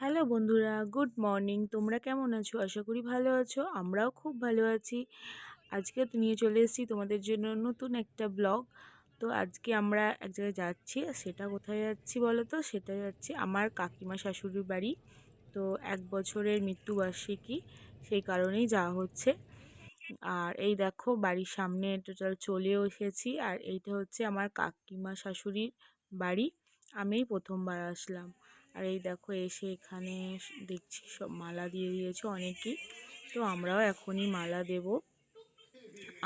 Hello বন্ধুরা, good morning. তোমরা কেমন আছো? আশা করি ভালো আছো, আমরাও খুব ভালো আছি। আজকে নিয়ে চলে এসেছি তোমাদের জন্য নতুন একটা ব্লগ। তো আজকে আমরা এক জায়গায় যাচ্ছি সেটা কোথায় যাচ্ছি বলো তো? সেটা যাচ্ছি আমার কাকিমা শাশুড়ির বাড়ি। তো এক বছরের মৃত্যুবার্ষিকী, সেই কারণেই যাওয়া হচ্ছে। আর এই দেখো, বাড়ির সামনে টোটাল চলেও এসেছি। আর এইটা হচ্ছে আমার কাকিমা শাশুড়ির বাড়ি। আমিই প্রথমবার আসলাম। আর এই দেখো এসে এখানে দেখছি সব মালা দিয়ে দিয়েছে অনেকেই। তো আমরাও এখনই মালা দেব।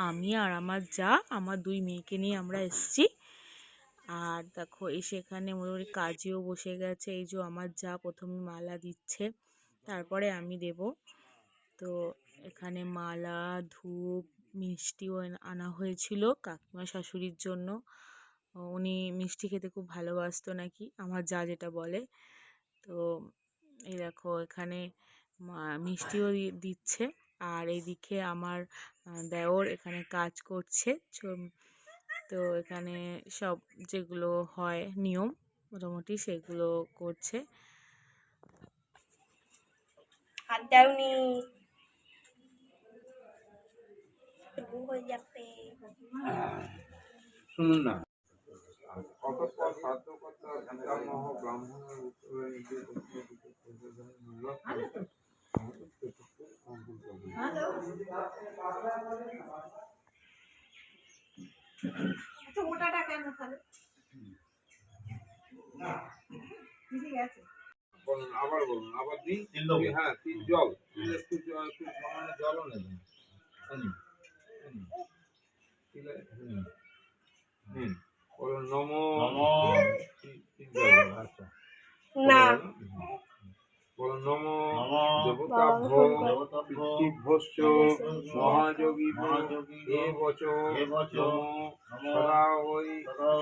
আমি আর আমার যা, আমার দুই মেয়েকে নিয়ে আমরা এসছি। আর দেখো এসে এখানে মোটামুটি কাজেও বসে গেছে। এই যে আমার যা প্রথমে মালা দিচ্ছে, তারপরে আমি দেব। তো এখানে মালা, ধূপ, মিষ্টিও আনা হয়েছিল কাকিমা শাশুড়ির জন্য। উনি মিষ্টি খেতে খুব ভালোবাসতো নাকি? আমার যা যেটা বলে। তো এই দেখো এখানে মিষ্টিও দিচ্ছে। আর এইদিকে আমার দেওর এখানে কাজ করছে। তো এখানে সব যেগুলো হয় নিয়ম মোটামুটি সেগুলো করছে। হাত দাওনি শুনুন না। নিজের ওটাটা কেন তাহলে? ঠিক আছে বলুন আবার বলুন আবার দিন হ্যাঁ তিন জল একটু সামান্য জলও নেবেন হুম, হুম। নম। আচ্ছা। না। নম। নম। দেবতাভ্য দেবতাভ্য। পিতৃভ্যশ্চ মহাযোগী এবচ নম। সদা ওই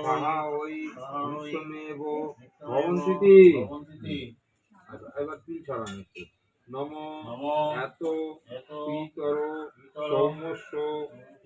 সদা ওই। নিত্যমেব। ভবন্তিতি। আচ্ছা, এবার তিন ছড়া নিচ্ছে। নম। নম। এত পিতর সৌমস্য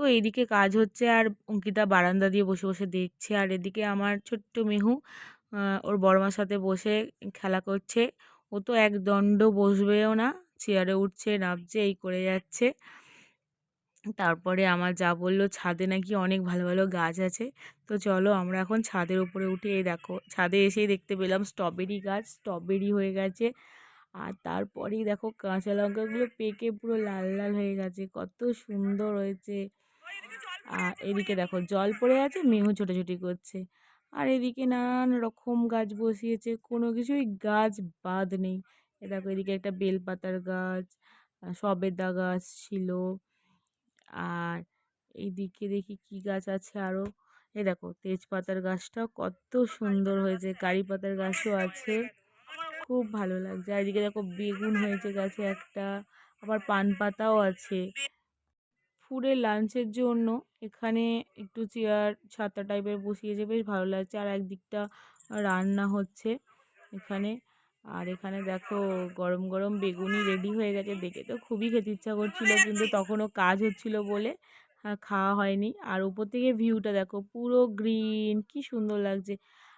তো এইদিকে কাজ হচ্ছে আর অঙ্কিতা বারান্দা দিয়ে বসে বসে দেখছে। আর এদিকে আমার ছোট্ট মেহু ওর বড়মার সাথে বসে খেলা করছে। ও তো এক দণ্ড বসবেও না, চেয়ারে উঠছে, নামছে, এই করে যাচ্ছে। তারপরে আমার যা বলল, ছাদে নাকি অনেক ভালো ভালো গাছ আছে। তো চলো আমরা এখন ছাদের উপরে উঠে এই দেখো, ছাদে এসেই দেখতে পেলাম স্ট্রবেরি গাছ স্ট্রবেরি হয়ে গেছে। আর তারপরেই দেখো কাঁচা লঙ্কাগুলো পেকে পুরো লাল লাল হয়ে গেছে, কত সুন্দর হয়েছে। আর এদিকে দেখো জল পড়ে আছে, মেহু ছোটাছুটি করছে। আর এদিকে নানান রকম গাছ বসিয়েছে, কোনো কিছুই গাছ বাদ নেই। এ দেখো এদিকে একটা বেলপাতার গাছ সবেদা গাছ ছিল। আর এইদিকে দেখি কি গাছ আছে আরও এই দেখো তেজপাতার গাছটাও কত সুন্দর হয়েছে কারি পাতার গাছও আছে। খুব ভালো লাগছে। আর এদিকে দেখো বেগুন হয়েছে গাছে একটা, আবার পান পাতাও আছে। ফুডের লাঞ্চের জন্য এখানে একটু চেয়ার, ছাতা টাইপের বসিয়েছে, বেশ ভালো লাগছে। আর একদিকটা রান্না হচ্ছে এখানে। আর এখানে দেখো গরম গরম বেগুনি রেডি হয়ে গেছে। দেখে তো খুবই খেতে ইচ্ছা করছিল, কিন্তু তখনও কাজ হচ্ছিল বলে খাওয়া হয়নি। আর উপর থেকে ভিউটা দেখো, পুরো গ্রিন কি সুন্দর লাগছে।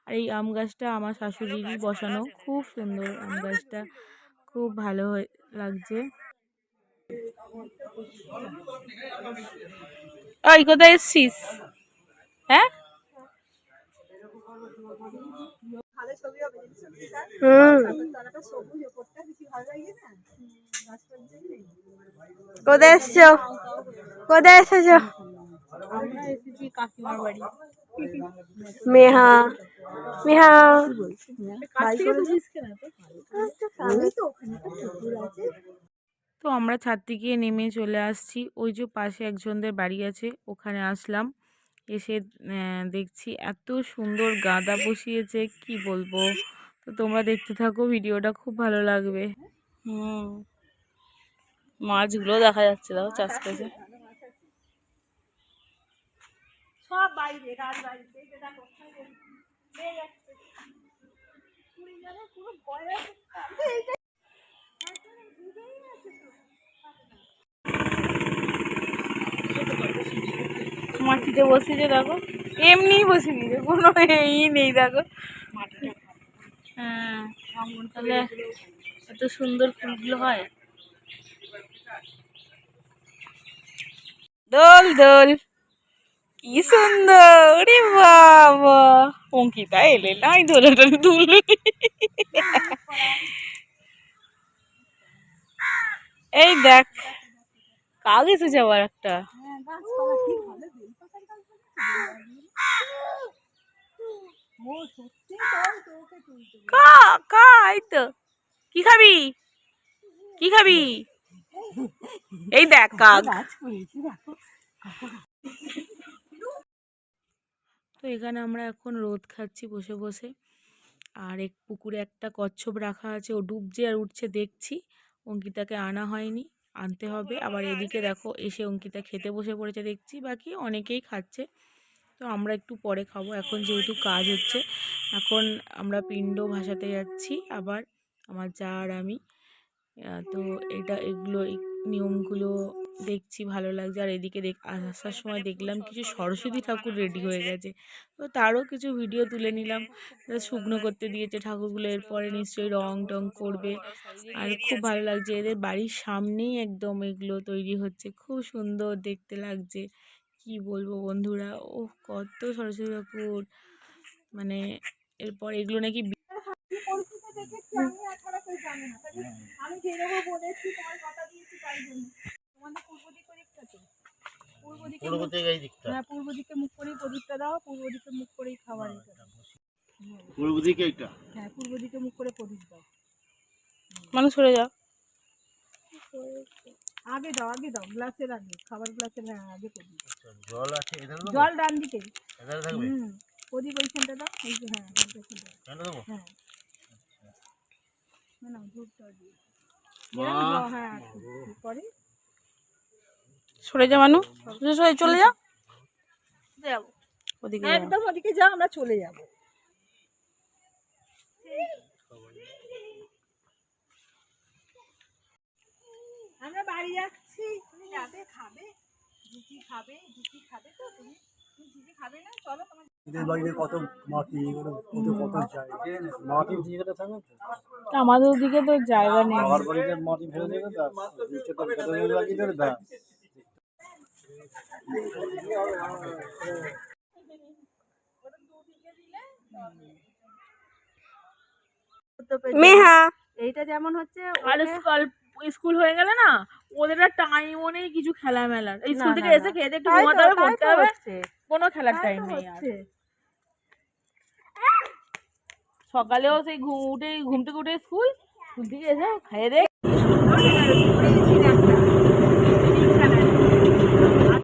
আর এই আম গাছটা আমার শাশুড়িরই বসানো, খুব সুন্দর আম গাছটা, খুব ভালো হয়ে লাগছে। ওই কোথায় এসছিস? হ্যাঁ? কোথায় এসছো? কোথায় এসেছ? Meha Meha. আমি তো ওখানে একটা পুকুর আছে। তো আমরা ছাদ থেকে নেমে চলে আসছি। ওই যে পাশে একজনদের বাড়ি আছে ওখানে আসলাম। এসে দেখছি এত সুন্দর গাঁদা বসিয়েছে কি বলব? তো তোমরা দেখতে থাকো ভিডিওটা খুব ভালো লাগবে। হুম। মাছগুলো দেখা যাচ্ছে দেখো চাষ করছে। সব বাইরে রাত বাড়িতে যাচ্ছে পুরো বয়স এইটা ডুবেই আছে তো মাটিতে বসেছে দেখো? এমনি বসে নিয়েছে কোনো ই নেই দেখো। হ্যাঁ এত সুন্দর ফুলগুলো হয়। দোল দোল। কি সুন্দর বাবা। অঙ্কিতা এলে নাই দোলে দোলে দুল এই দেখ কাক এসেছে আবার একটা। হ্যাঁ তো। কি খাবি? কি খাবি? এই দেখ কাক। তো এখানে আমরা এখন রোদ খাচ্ছি বসে বসে। আর এক পুকুরে একটা কচ্ছপ রাখা আছে ও ডুবছে আর উঠছে দেখছি। অঙ্কিতাকে আনা হয়নি, আনতে হবে। আবার এদিকে দেখো, এসে অঙ্কিতা খেতে বসে পড়েছে দেখছি, বাকি অনেকেই খাচ্ছে। তো আমরা একটু পরে খাব, এখন যেহেতু কাজ হচ্ছে। এখন আমরা পিণ্ড ভাসাতে যাচ্ছি, আবার আমার যা আর আমি। তো এটা, এগুলো নিয়মগুলো দেখছি ভালো লাগছে। আর এদিকে দেখ, আসার সময় দেখলাম কিছু সরস্বতী ঠাকুর রেডি হয়ে গেছে। তো তারও কিছু ভিডিও তুলে নিলাম। শুকনো করতে দিয়েছে ঠাকুরগুলো, এরপরে নিশ্চয়ই রং টং করবে। আর খুব ভালো লাগছে, এদের বাড়ির সামনেই একদম এগুলো তৈরি হচ্ছে। খুব সুন্দর দেখতে লাগছে। কি বলব বন্ধুরা ও কত সরস্বতী ঠাকুর। মানে এরপর এগুলো নাকি আমি আর ছাড়া কেউ জানে না তাই আমি বেরোবো বলেছি তোমার কথা দিয়েছি তাই জন্য তোমাদের পূর্ব দিক দিকটা তো পূর্ব দিকে এই দিকটা। হ্যাঁ পূর্ব দিকে মুখ করেই প্রদীপটা দাও পূর্ব দিকে মুখ করেই খাবার পূর্ব দিকে এইটা? হ্যাঁ পূর্ব দিকে মুখ করে প্রদীপ দাও। মানুষ সরে যাও। আগে দাও আগে দাও গ্লাসের আগে খাবার গ্লাসের হ্যাঁ আগে প্রদীপ জল আছে দেবো জল ডান দিকে। এধারে থাকবে? হুম প্রদীপ ওইখানটা দাও এই যে হ্যাঁ দেবো হ্যাঁ। না না ধূপটা দিয়ে হ্যাঁ পরে সরে যা মানু। সরে সরে চলে যা। যাব। ওদিকে একদম ওদিকে যাও আমরা চলে যাব। আমরা বাড়ি যাচ্ছি। তুমি যাবে খাবে খাবে খাবে তো তুমি। তুমি খাবে না চলো তোমার কত মাটি কত কত মাটির জায়গাটা থাকবে আমাদের ওদিকে তো জায়গা নেই। আমার বাড়িতে মাটি ফেলে দেবে লাগিয়ে ব্যাস। মেহা। এইটা যেমন হচ্ছে আর স্কুল স্কুল হয়ে গেলে না ওদের আর টাইমও নেই কিছু খেলা মেলার এই স্কুল থেকে এসে। খেতে একটু ঘুমাতে হবে পড়তে হবে। কোনো খেলার টাইম নেই আর। সকালেও সেই ঘুম উঠে ঘুম থেকে উঠে স্কুল স্কুল থেকে এসে খাইয়ে দে সুন্দর